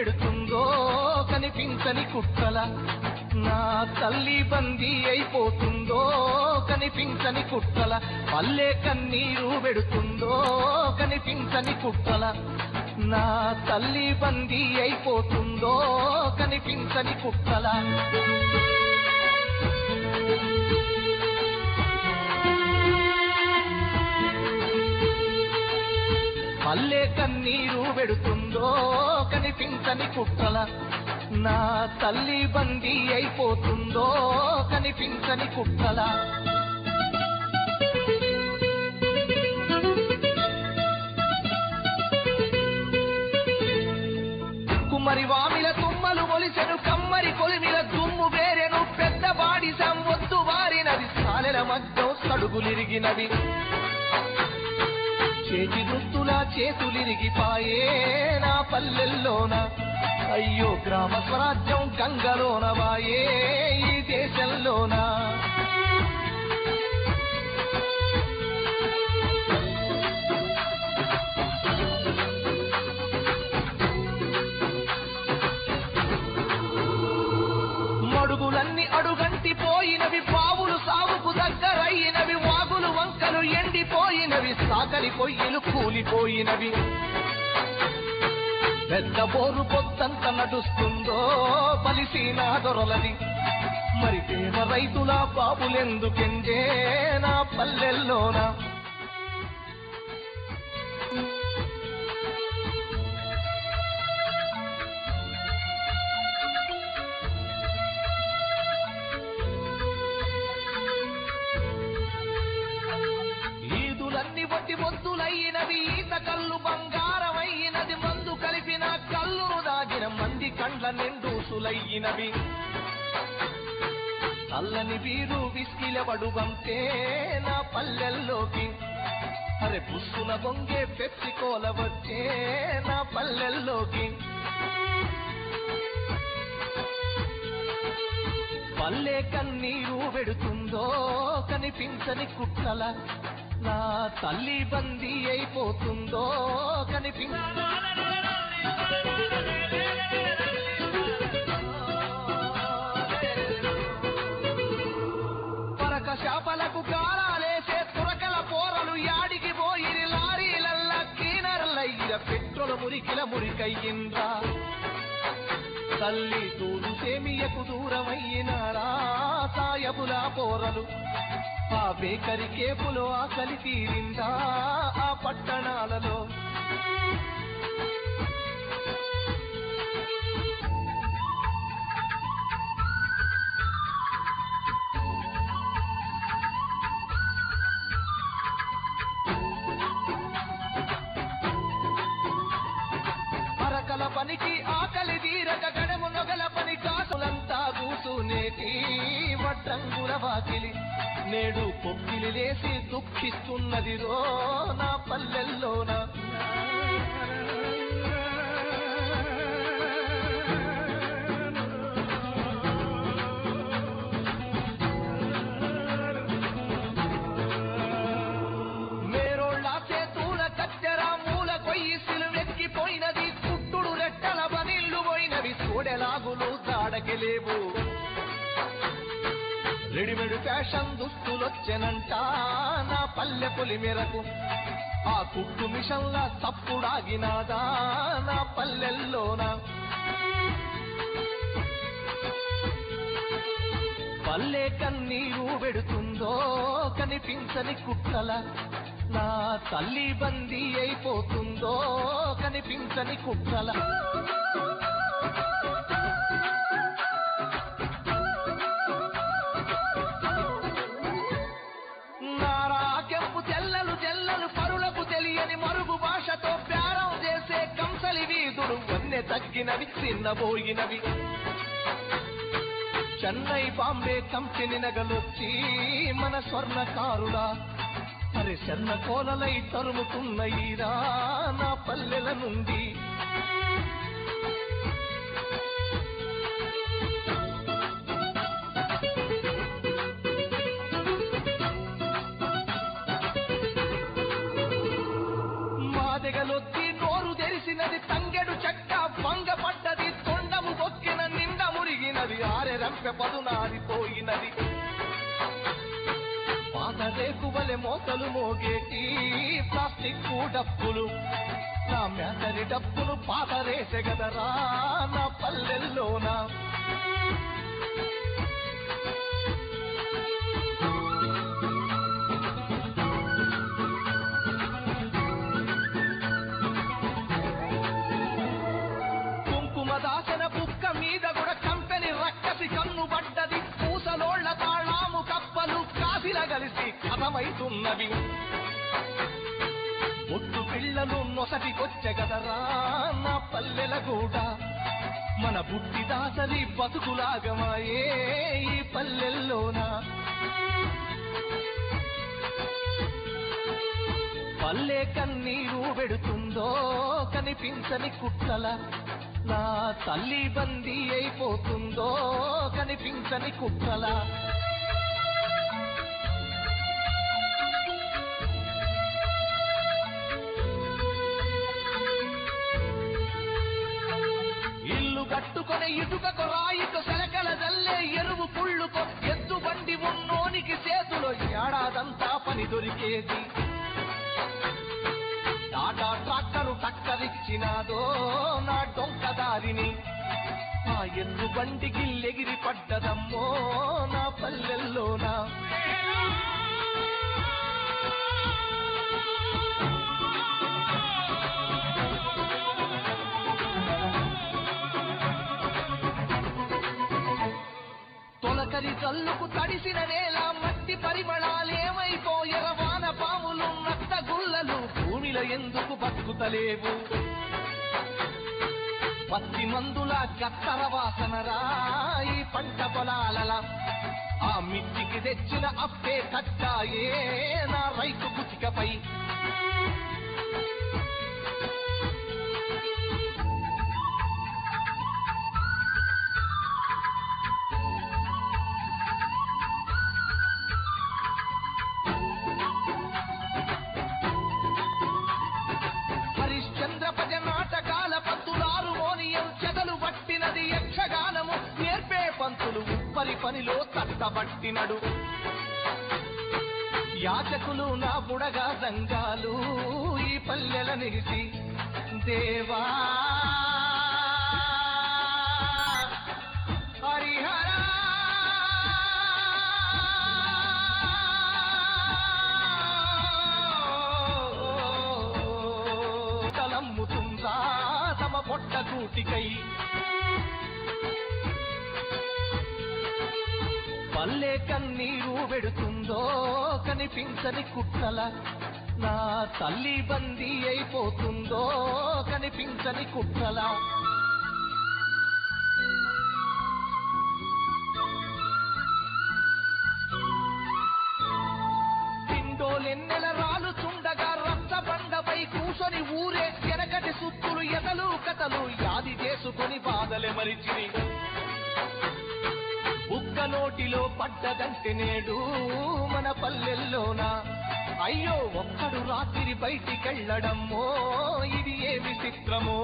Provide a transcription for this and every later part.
పెడుతుందో కనిపించని కుక్కల. నా తల్లి బందీ అయిపోతుందో కనిపించని కుక్కల. పల్లె కన్నీరు పెడుతుందో కనిపించని కుక్కల. నా తల్లి బందీ అయిపోతుందో కనిపించని కుక్కల. కన్నీరు పెడుతుందో కనిపించని కుట్రల నా తల్లి బందీ అయిపోతుందో కనిపించని కుట్రల. కుమ్మరి వామిల తుమ్మలు మొలిసెను కమ్మరి కొలిమిల దుమ్ము వేరెను పెద్ద బాడి సంవొద్దు వారినది. సాలెల మధ్యం సడుగులిరిగినవి. చేతి దుస్తుల చేతులిరిగిపాయే నా పల్లెల్లోన. అయ్యో గ్రామ స్వరాజ్యం పోయినవి సాకలి పొయ్యిలు కూలిపోయినవి. పెద్ద బోరు పొద్దంత నడుస్తుందో బలిసీనా దొరలది. మరి పేద రైతుల బాబులెందుకెంజే నా పల్లెల్లోనా? నిండూసులయ్యినవి చల్లని వీరు విసికిలబడు బంతే నా పల్లెల్లోకి. అరే పుస్సున బొంగే పెప్సి కోల వచ్చే నా పల్లెల్లోకి. పల్లె కన్నీరు పెడుతుందో కనిపించని కుట్రల నా తల్లి బందీ అయిపోతుందో కనిపించ పెట్రోల మురికిల మురికయ్యిందా? తల్లి తూడు సేమియకు దూరమయ్యినారా సాయబులా పోరలు ఆ బేకరి కేపులో ఆకలి తీరిందా? ఆ పట్టణాలలో కూసునేటి వడ్రంగుల వాకిలి నేడు పొక్కిలి లేసి దుఃఖిస్తున్నది రో నా పల్లెల్లోన. పోయినది మూల కొయ్యి కుట్టుడు రెట్టల బనిల్లు పోయినవి చూడెలాగులు దాడకి లేవు రెడీమేడ్ ఫ్యాషన్ దుస్తులొచ్చెనంట. నా పల్లె పొలి మేరకు ఆ కుట్టు మిషన్ల తప్పుడాగినాదా నా పల్లెల్లోన? పల్లె కన్నీరు పెడుతుందో కనిపించని కుట్రల. నా తల్లి బందీ అయిపోతుందో కనిపించని కుట్రల. పెరిగినవి తగ్గినవి చిన్నబోయినవి చెన్నై బాంబే కంపెనీ నగలొచ్చి మన స్వర్ణకారుడా మరి చెన్న కోలలై తరుముతున్న ఈరా నా పల్లెల నుండి పదునారిపోయినది. పాతరేకు వలె మోతలు మోగేటి ప్లాస్టిక్ డప్పులు. నా మేతరి డప్పులు పాతరేసే కదరా నా పల్లెల్లోనా? ఉన్నవి ఒట్టు పిల్లలు నొసటికొచ్చే కదరా నా పల్లెల కూడా మన బుద్ధి దాసరి బతుకులాగమాయే ఈ పల్లెల్లోనా. పల్లె కన్నీరు పెడుతుందో కనిపించని కుట్టల నా తల్లి బందీ అయిపోతుందో కనిపించని కుట్టల పట్టుకొని కట్టుకొని ఇటుకకు సెలకల జల్లే ఎరువు పుళ్ళుకో ఎద్దు బండి ఉన్నోనికి చేతులో ఏడాదంతా పని దొరికేది. టాటా ట్రాక్టరు టక్కరిచ్చినాదో నా డొంక దారిని. ఆ ఎద్దు బండికి ఎగిరి పడ్డదమ్మో నా పల్లెల్లోనా? ఆఖరి జల్లుకు తడిసిన నేల మట్టి పరిమళాలేమైపోయెర వాన పాములు నత్త గుల్లలు భూమిలో ఎందుకు బతుకుతలేవు? పత్తి మందుల కత్తర వాసనరా ఈ పంట పొలాలల. ఆ మిట్టికి తెచ్చిన అప్పే కట్టాయే నా రైతు కుచికపై పట్టినడు. యాచకులు నా బుడగా సంఘాలు ఈ పల్లెల నిలిచి దేవా. తలమ్ముతుందా తమ పొట్ట కూటికై పెడుతుందో కనిపించని కుట్రల నా తల్లి బందీ అయిపోతుందో కనిపించని కుట్రల. ఎన్నెల రాలుచుండగా రచ్చబండపై కూసొని ఊరే ఎనకటి సుత్తులు ఎదలు కథలు యాది చేసుకొని బాధలే మరిచిని బుక్క నోటిలో పడ్డదంటే నేడు మన పల్లెల్లోన? అయ్యో ఒక్కడు రాత్రి బయటికెళ్ళడమ్మో ఇది ఏమి చిత్రమో?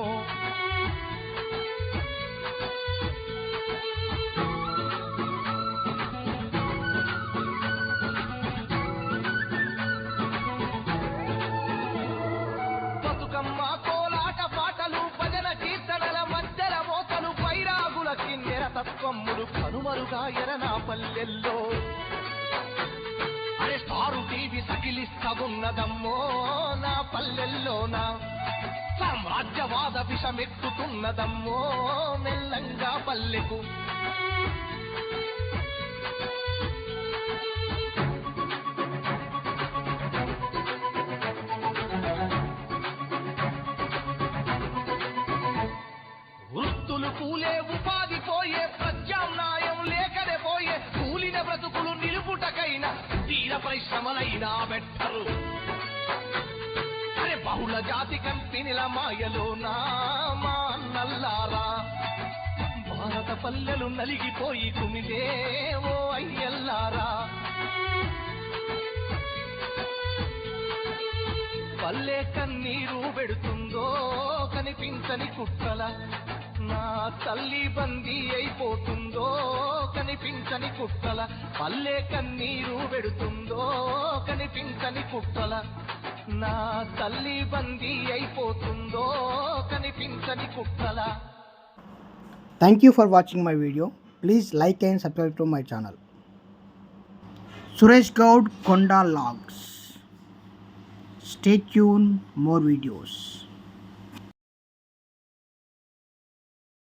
కనుమరుగా నా పల్లెల్లో. అరే స్టారు టీవీ సకిలిస్తవున్నదమ్మో నా పల్లెల్లోనా? సామ్రాజ్యవాద విషమెక్కుతున్నదమ్మో మెల్లంగా పల్లెకు. వృత్తులు పూలే ఉపాధి పోయే నిలుపుటకైనా తీర పరిశ్రమలైనా పెట్టరు అరే బహుళ జాతి కంపెనీల మాయలో నా మా అన్నల్లారా భారత పల్లెలు నలిగిపోయి కుమిలే ఓ అయ్యల్లారా? పల్లె కన్నీరు పెడుతుందో కనిపించని కుక్కల నా తల్లి బంది అయిపోతుందో కనిపించని కుట్టల పల్లె కన్నీరు పెడుతుందో కనిపించని కుట్టల నా తల్లి బంది అయిపోతుందో కనిపించని కుట్టల thank you for watching my video please like and subscribe to my channel Suresh Goud Konda logs stay tuned more videos